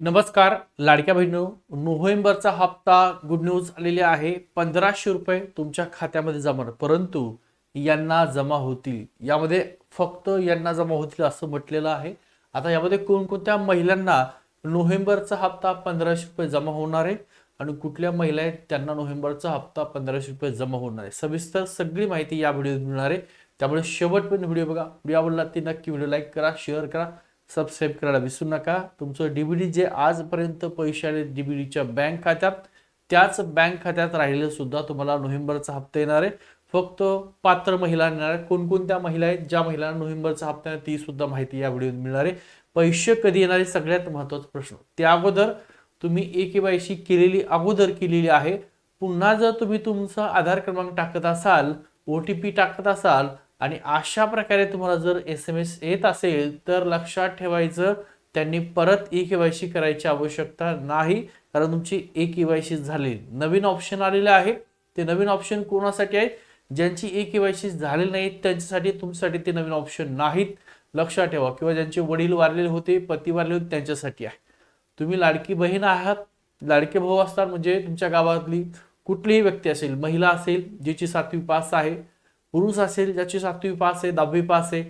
नमस्कार लाडक्या बहिणी नोव्हेंबरचा हप्ता गुड न्यूज आलेली आहे. पंधराशे रुपये तुमच्या खात्यामध्ये जमा परंतु यांना जमा होतील. यामध्ये फक्त यांना जमा होतील असं म्हटलेलं आहे. आता यामध्ये कोणकोणत्या महिलांना नोव्हेंबरचा हप्ता पंधराशे रुपये जमा होणार आहे? आणि कुठल्या महिला आहेत त्यांना नोव्हेंबरचा हप्ता पंधराशे रुपये जमा होणार आहे? सविस्तर सगळी माहिती या व्हिडिओत मिळणार आहे. त्यामुळे शेवटपर्यंत व्हिडिओ बघा. व्हिडिओ आवडला ते नक्की व्हिडिओ लाईक करा शेअर करा. सबस्क्राईब करायला विसरू नका. तुमचं डीबीडी जे आजपर्यंत पैसे आले डीबीडीच्या बँक खात्यात त्याच बँक खात्यात राहिलेलं सुद्धा तुम्हाला नोव्हेंबरचा हप्ता येणार आहे. फक्त पात्र महिला येणार आहेत. कोणकोणत्या महिला आहेत? ज्या महिलांना नोव्हेंबरचा हप्ता येणार ती सुद्धा माहिती या व्हिडिओत मिळणार आहे. पैसे कधी येणार आहे? सगळ्यात महत्त्वाचा प्रश्न. त्या अगोदर तुम्ही ए के वाय सी केलेली अगोदर केलेली आहे. पुन्हा जर तुम्ही तुमचा आधार क्रमांक टाकत असाल ओ टी पी टाकत असाल आणि अशा प्रकारे तुम्हाला जर एस एम एस येत असेल तर लक्षात ठेवायचं त्यांनी परत ई के वाय सी करायची आवश्यकता नाही कारण तुमची ए के वाय सी झाली. नवीन ऑप्शन आलेले आहे. ते नवीन ऑप्शन कोणासाठी आहे ज्यांची ए के वाय सी झालेली नाही त्यांच्यासाठी तुमच्यासाठी ते नवीन ऑप्शन नाहीत. लक्षात ठेवा. किंवा ज्यांचे वडील वारलेले होते पती वारले होते त्यांच्यासाठी आहे. तुम्ही लाडकी बहीण आहात. लाडके भाऊ असतात म्हणजे तुमच्या गावातली कुठलीही व्यक्ती असेल महिला असेल ज्याची सातवी पास आहे पुरुष असेल ज्याची सातवी पास आहे दहावी पास आहे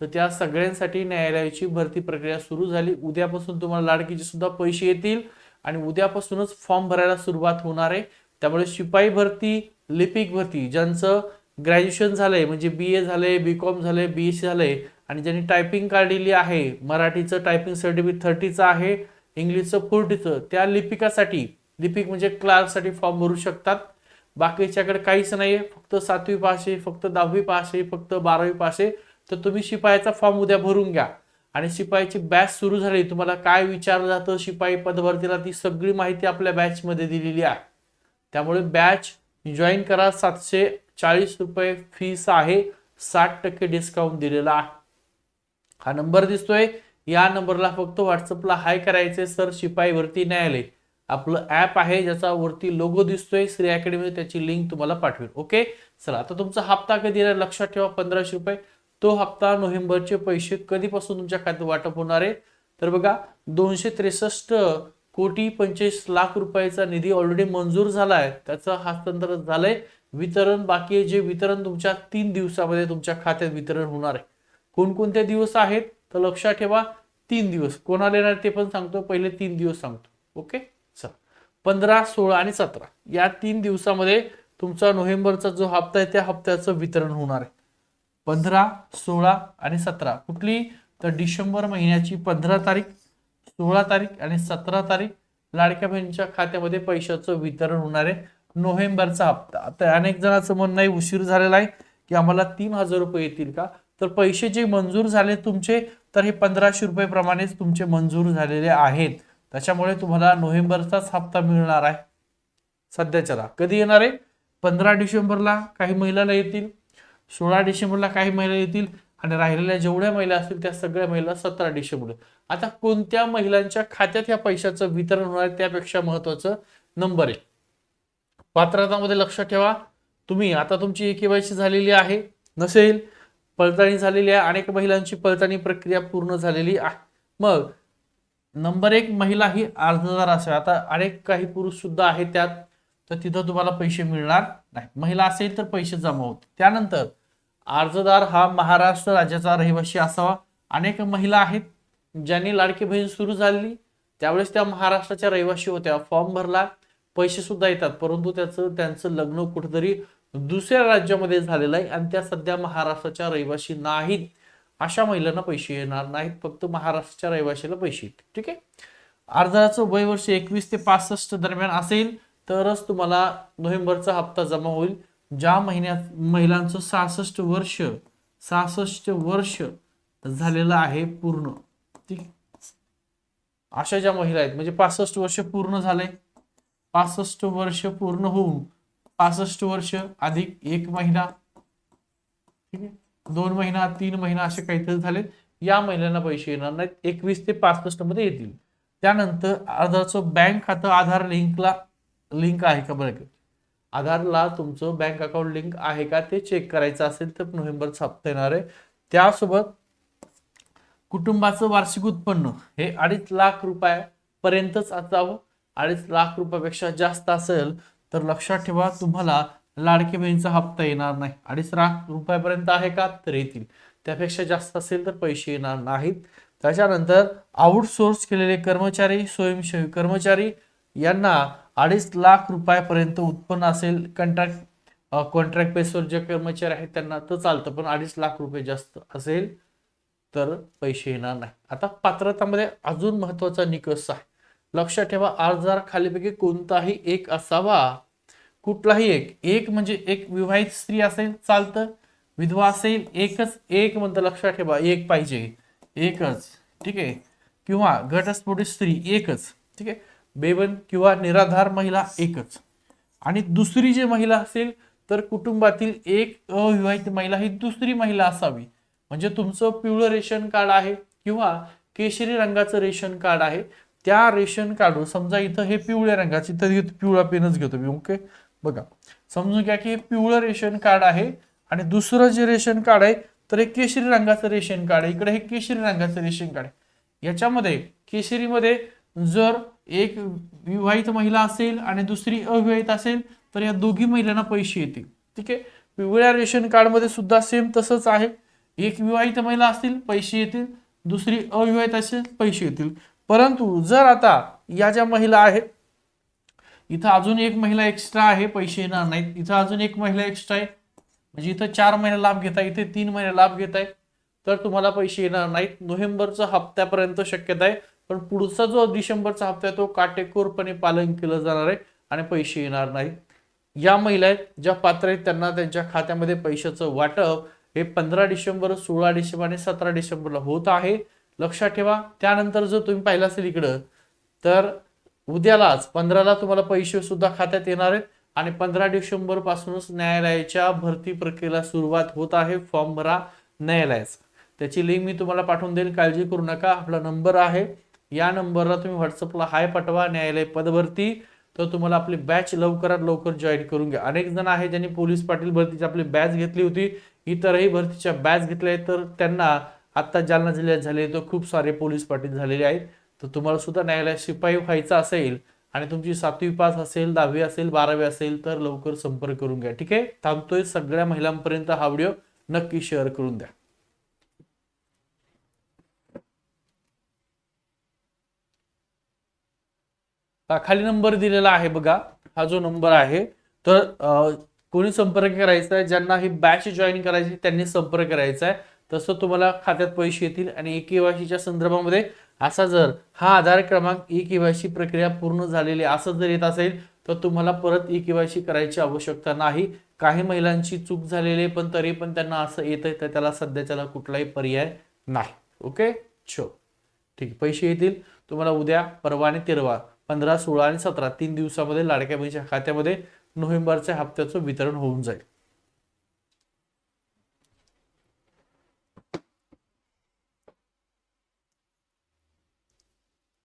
तर त्या सगळ्यांसाठी न्यायालयाची भरती प्रक्रिया सुरू झाली. उद्यापासून तुम्हाला लाडकीचे सुद्धा पैसे येतील आणि उद्यापासूनच फॉर्म भरायला सुरुवात होणार आहे. त्यामुळे शिपाई भरती लिपिक भरती ज्यांचं ग्रॅज्युएशन झालंय म्हणजे बी ए झालंय बी कॉम झालंय बी एस सी झालंय आणि ज्यांनी टायपिंग काढलेली आहे मराठीचं टायपिंग सर्टिफिकेट थर्टीचं आहे इंग्लिशचं फोर्टीचं त्या लिपिकासाठी लिपिक म्हणजे क्लार्कसाठी फॉर्म भरू शकतात. बाकीच्याकडे काहीच नाही आहे फक्त सातवी पास आहे फक्त दहावी पास आहे फक्त बारावी पास आहे. तर तुम्ही शिपायाचा फॉर्म उद्या भरून घ्या. आणि शिपाईची बॅच सुरू झाली तुम्हाला काय विचारलं जातं शिपाई पदभरतीला ती सगळी माहिती आपल्या बॅचमध्ये दिलेली आहे. त्यामुळे बॅच जॉईन करा. सातशे चाळीस रुपये फीस आहे. साठ टक्के डिस्काउंट दिलेला आहे. हा नंबर दिसतोय. या नंबरला फक्त व्हॉट्सअपला हाय करायचे सर. शिपाई भरती न्यायालय. आपलं ॲप आहे ज्याचा वरती लोगो दिसतोय श्री अकॅडमी त्याची लिंक तुम्हाला पाठवेल. ओके चला आता तुमचा हप्ता कधी येणार? लक्षात ठेवा पंधराशे रुपये. तो हप्ता नोव्हेंबरचे पैसे कधीपासून तुमच्या खात्यात वाटप होणार आहे? तर बघा दोनशे त्रेसष्ट कोटी पंचवीस लाख रुपयाचा निधी ऑलरेडी मंजूर झाला आहे त्याचं हस्तांतरण झालंय. वितरण बाकी आहे. जे वितरण तुमच्या तीन दिवसामध्ये तुमच्या खात्यात वितरण होणार आहे. कोणकोणते दिवस आहेत? तर लक्षात ठेवा तीन दिवस. कोणाला येणार ते पण सांगतो. पहिले तीन दिवस सांगतो. ओके पंधरा सोळा आणि सतरा. या तीन दिवसामध्ये तुमचा नोव्हेंबरचा जो हप्ता आहे त्या हप्त्याचं वितरण होणार आहे. पंधरा सोळा आणि सतरा. कुठली? तर डिसेंबर महिन्याची पंधरा तारीख सोळा तारीख आणि सतरा तारीख लाडक्या बहिणीच्या खात्यामध्ये पैशाचं वितरण होणार आहे. नोव्हेंबरचा हप्ता. आता अनेक जणांचं म्हणणं आहे उशीर झालेला आहे की आम्हाला तीन हजार रुपये येतील का? तर पैसे जे मंजूर झाले तुमचे तर हे पंधराशे रुपये प्रमाणेच तुमचे मंजूर झालेले आहेत. त्याच्यामुळे तुम्हाला नोव्हेंबरचाच हप्ता मिळणार आहे. सध्याच्याला कधी येणार आहे? पंधरा डिसेंबरला काही महिलाला येतील सोळा डिसेंबरला काही महिला येतील आणि राहिलेल्या जेवढ्या महिला असतील त्या सगळ्या महिला सतरा डिसेंबर. आता कोणत्या महिलांच्या खात्यात या पैशाचं वितरण होणार आहे त्यापेक्षा महत्वाचं नंबर आहे पात्रतामध्ये लक्षात ठेवा. तुम्ही आता तुमची ए केवायसी झालेली आहे नसेल पडताळणी झालेली आहे अनेक महिलांची पडताळणी प्रक्रिया पूर्ण झालेली आहे. मग नंबर एक महिला ही अर्जदार असेल. आता अनेक काही पुरुष सुद्धा आहेत त्यात तर तिथं तुम्हाला पैसे मिळणार नाही महिला असेल तर पैसे जमा होते त्यानंतर अर्जदार हा महाराष्ट्र राज्याचा रहिवासी असावा. अनेक महिला आहेत ज्यांनी लाडकी बहीण सुरू झाली त्यावेळेस त्या महाराष्ट्राच्या रहिवासी होत्या. फॉर्म भरला. पैसे सुद्धा येतात. परंतु त्याचं त्यांचं लग्न कुठेतरी दुसऱ्या राज्यामध्ये झालेलं आहे आणि त्या सध्या महाराष्ट्राच्या रहिवासी नाहीत. अशा महिलांना पैसे येणार नाहीत फक्त महाराष्ट्राच्या रहिवाशीला पैसे येतील. ठीक आहे? अर्जाचं वय वर्ष एकवीस ते पासष्ट दरम्यान असेल तरच तुम्हाला नोव्हेंबरचा हप्ता जमा होईल ज्या महिन्यात महिलांचं सहासष्ट वर्ष सहासष्ट वर्ष झालेलं आहे पूर्ण. ठीक अशा ज्या महिला आहेत म्हणजे पासष्ट वर्ष पूर्ण झाले पासष्ट वर्ष पूर्ण होऊन पासष्ट वर्ष अधिक एक महिना. ठीक आहे? दोन महिना तीन महिना असे काहीतरी झाले या महिन्यांना पैसे येणार नाहीत. एकवीस ते पासष्टमध्ये येतील. त्यानंतर आधारचं बँक खातं आधार लिंकला लिंक आहे का बरं? आधारला तुमचं बँक अकाउंट लिंक आहे का ते चेक करायचं असेल तर नोव्हेंबर छापता येणार आहे. त्यासोबत कुटुंबाचं वार्षिक उत्पन्न हे अडीच लाख रुपयापर्यंतच असावं. अडीच लाख रुपयापेक्षा जास्त असेल तर लक्षात ठेवा तुम्हाला लाडकी बहिणीचा हप्ता येणार नाही. अडीच लाख रुपयापर्यंत आहे का? तर येतील. त्यापेक्षा जास्त असेल तर पैसे येणार नाहीत. त्याच्यानंतर आउटसोर्स केलेले कर्मचारी स्वयंसेवी कर्मचारी यांना अडीच लाख रुपयापर्यंत उत्पन्न असेल. कॉन्ट्रॅक्ट कॉन्ट्रॅक्ट बेसवर जे कर्मचारी आहेत त्यांना तर चालतं पण अडीच लाख रुपये जास्त असेल तर पैसे येणार नाही. आता पात्रतामध्ये अजून महत्त्वाचा निकष आहे. लक्षात ठेवा अर्जदार खालीपैकी कोणताही एक असावा कुठलाही एक एक म्हणजे एक विवाहित स्त्री असेल चालतं. विधवा असेल एकच एक म्हणतं लक्षात ठेवा एक पाहिजे. एकच ठीक आहे? किंवा घटस्फोटित स्त्री एकच ठीक आहे? बेबन किंवा निराधार महिला एकच. आणि दुसरी जी महिला असेल तर कुटुंबातील एक अविवाहित महिला ही दुसरी महिला असावी. म्हणजे तुमचं पिवळं रेशन कार्ड आहे किंवा केशरी रंगाचं रेशन कार्ड आहे. त्या रेशन कार्ड समजा इथं हे पिवळ्या रंगाचे तर इथं पिवळा पेनच घेतो मी ओके? बघा समजून घ्या की हे पिवळं रेशन कार्ड आहे आणि दुसरं जे रेशन कार्ड आहे तर हे केशरी रंगाचं रेशन कार्ड आहे. इकडे हे केशरी रंगाचं रेशन कार्ड आहे. याच्यामध्ये केशरीमध्ये जर एक विवाहित महिला असेल आणि दुसरी अविवाहित असेल तर या दोघी महिलांना पैसे येतील. ठीक आहे? पिवळ्या रेशन कार्डमध्ये सुद्धा सेम तसंच आहे. एक विवाहित महिला असतील पैसे येतील. दुसरी अविवाहित असेल पैसे येतील. परंतु जर आता या ज्या महिला आहेत इथं अजून एक महिला एक्स्ट्रा आहे पैसे येणार नाहीत. इथं अजून एक महिला एक्स्ट्रा आहे. म्हणजे इथं चार महिने लाभ घेताय इथे तीन महिने लाभ घेताय. तर तुम्हाला पैसे येणार नाहीत. नोव्हेंबरचा हप्त्यापर्यंत शक्यता आहे. पण पुढचा जो डिसेंबरचा हप्ता आहे तो काटेकोरपणे पालन केलं जाणार आहे आणि पैसे येणार नाहीत. या महिला आहेत ज्या पात्र आहेत त्यांना त्यांच्या खात्यामध्ये पैशाचं वाटप हे पंधरा डिसेंबर सोळा डिसेंबर आणि सतरा डिसेंबरला होत आहे. लक्षात ठेवा. त्यानंतर जर तुम्ही पाहिलं असेल इकडं तर उद्यालाच पंधराला तुम्हाला पैसे सुद्धा खात्यात येणार आहेत आणि पंधरा डिसेंबर पासूनच न्यायालयाच्या भरती प्रक्रियेला सुरुवात होत आहे. फॉर्म भरा न्यायालयाचा. त्याची लिंक मी तुम्हाला पाठवून देईल काळजी करू नका. आपला नंबर आहे. या नंबरला तुम्ही व्हॉट्सअपला हाय पाठवा. न्यायालय पदभरती. तर तुम्हाला आपली बॅच लवकरात लवकर जॉईन करून घ्या. अनेक जण आहे ज्यांनी पोलीस पाटील भरतीची आपली बॅच घेतली होती. इतरही भरतीच्या बॅच घेतल्या आहेत. तर त्यांना आत्ता जालना जिल्ह्यात झाले तर खूप सारे पोलीस पाटील झालेले आहेत. तर तुम्हाला सुद्धा न्यायालयात शिपाई व्हायचं असेल आणि तुमची सातवी पास असेल दहावी असेल बारावी असेल तर लवकर संपर्क करून घ्या. ठीक आहे? थांबतोय. सगळ्या महिलांपर्यंत हा व्हिडिओ नक्की शेअर करून द्या. खाली नंबर दिलेला आहे बघा. हा जो नंबर आहे तर कोणी संपर्क करायचा आहे? ज्यांना ही बॅच जॉईन करायची त्यांनी संपर्क करायचा आहे. तसं तुम्हाला खात्यात पैसे येतील आणि ई केवायसीच्या संदर्भामध्ये असा जर हा आधार क्रमांक ई केवायसी प्रक्रिया पूर्ण झालेली असं जर येत असेल तर तुम्हाला परत ई केवायसी करायची आवश्यकता नाही. काही महिलांची चूक झालेली आहे पण तरी पण त्यांना असं येतंय तर त्याला सध्याच्याला कुठलाही पर्याय नाही. ओके? शो ठीक पैसे येतील. तुम्हाला उद्या परवा आणि तेरवा पंधरा सोळा आणि सतरा तीन दिवसामध्ये लाडक्या बहिणीच्या खात्यामध्ये नोव्हेंबरच्या हप्त्याचं वितरण होऊन जाईल.